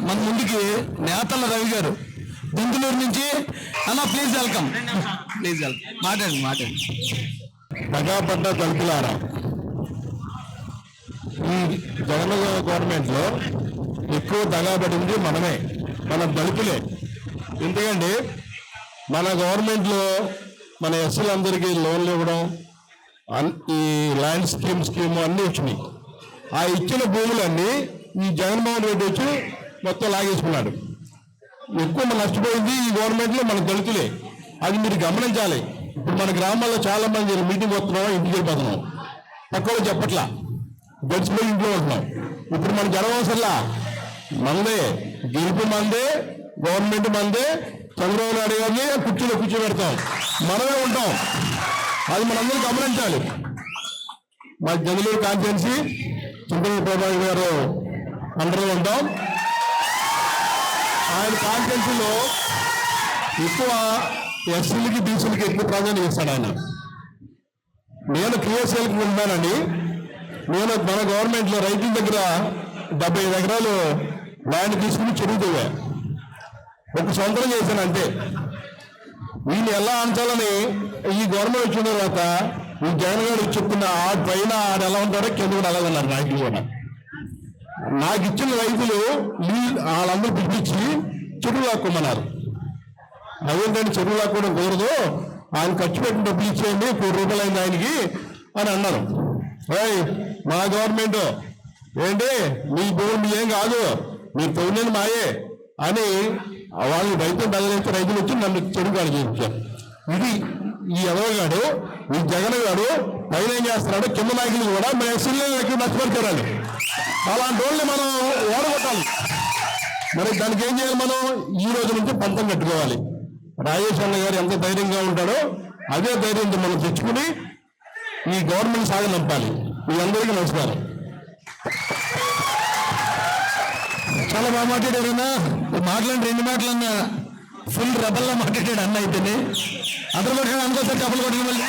మన ముందుకి నేతల రవి గారు. గుంతులూరు నుంచి అలా ప్లీజ్ వెల్కమ్ ప్లీజ్ వెల్కమ్ మాట్లాడండి మాట్లాడండి. ప్రజాపడ్డ తలుపులారా ఈ జగన్ గవర్నమెంట్లో ఎక్కువ దగాబడింది మనమే మన దళితులే. ఎందుకండి మన గవర్నమెంట్లో మన ఎస్సీలందరికీ లోన్లు ఇవ్వడం అన్- ఈ ల్యాండ్ స్కీమ్ స్కీమ్ అన్నీ వచ్చినాయి. ఆ ఇచ్చిన భూములన్నీ ఈ జగన్మోహన్ రెడ్డి వచ్చి మొత్తం లాగేసుకున్నాడు. ఎక్కువ మన నష్టపోయింది ఈ గవర్నమెంట్లో మన దళితులే. అది మీరు గమనించాలి. ఇప్పుడు మన గ్రామాల్లో చాలా మంది మీటింగ్ వస్తున్నాం ఇంటికి వెళ్ళిపోతున్నాం పక్కన చెప్పట్లా. గడిచిపోయి ఇంట్లో ఉంటున్నాం. ఇప్పుడు మనం జనవసరలా మందే. గెలుపు మందే గవర్నమెంట్ మందే. చంద్రబాబు నాయుడు గారిని కుర్చీలో కూర్చోబెడతాం. మనమే ఉంటాం. అది మనందరూ గమనించాలి. మా జనలూరు కాన్ఫరెన్సీ చంద్రబాబు గారు అందరూ ఉంటాం. ఆయన కాన్ఫరెన్స్లో ఎక్కువ ఎస్సీలకి బీసీలకి ఎక్కువ ప్రాధాన్యత ఇస్తాడు ఆయన. నేను క్రియాశీలకి ఉన్నానండి నేను మన గవర్నమెంట్లో రైతుల దగ్గర డెబ్బై ఐదు ఎకరాలు ల్యాండ్ తీసుకుని చెరువు ఒక సంవత్సరం చేశాను అంతే. వీళ్ళు ఎలా అంచాలని ఈ గవర్నమెంట్ వచ్చిన తర్వాత ఈ జగన్ గారు చెప్తున్న ఆ పైన ఆడ ఎలా ఉంటాడో కింద కూడా అలాగన్నారు నాయకులు కూడా. నాకు ఇచ్చిన రైతులు నీళ్ళు వాళ్ళందరూ పిలిపించి చెరువు లాక్కోమన్నారు అదేంటంటే చెరువు లాక్కోవడం కుదరదు. ఆయన ఖర్చు పెట్టిన డబ్బులు ఇచ్చేయండి కోటి రూపాయలు అయింది ఆయనకి అని అన్నారు. మా గవర్నమెంట్ ఏంటి? మీ భూమి మీ ఏం కాదు. మీరు తొమ్మిది మాయే అని వాళ్ళని రైతులు బదిలించి రైతులు వచ్చి నన్ను చెరువు కాడ చేయించారు. ఇది ఈ ఎవగాడు ఈ జగన్ గారు పైన ఏం చేస్తున్నాడు కింద నాయకులు కూడా మన ఎస్సీలో ఎక్కువ అలాంటి వాళ్ళని మనం ఓడగొట్టాలి. మరి దానికి ఏం చేయాలి మనం? ఈ రోజు నుంచి పంతం కట్టుకోవాలి. రాజేష్ అన్న గారు ఎంత ధైర్యంగా ఉంటాడో అదే ధైర్యంతో మనం తెచ్చుకుని ఈ గవర్నమెంట్ సాగనంపాలి మీ అందరికీ నమస్కారం. చాలా బాగా మాట్లాడారు మాట్లాడి రెండు మాటలన్నా ఫుల్ రెబల్లా మాట్లాడాడు అన్న అయితేనే. అందరూ కొట్టాడు అనుకోసారి డబ్బులు కొట్టిన మళ్ళీ.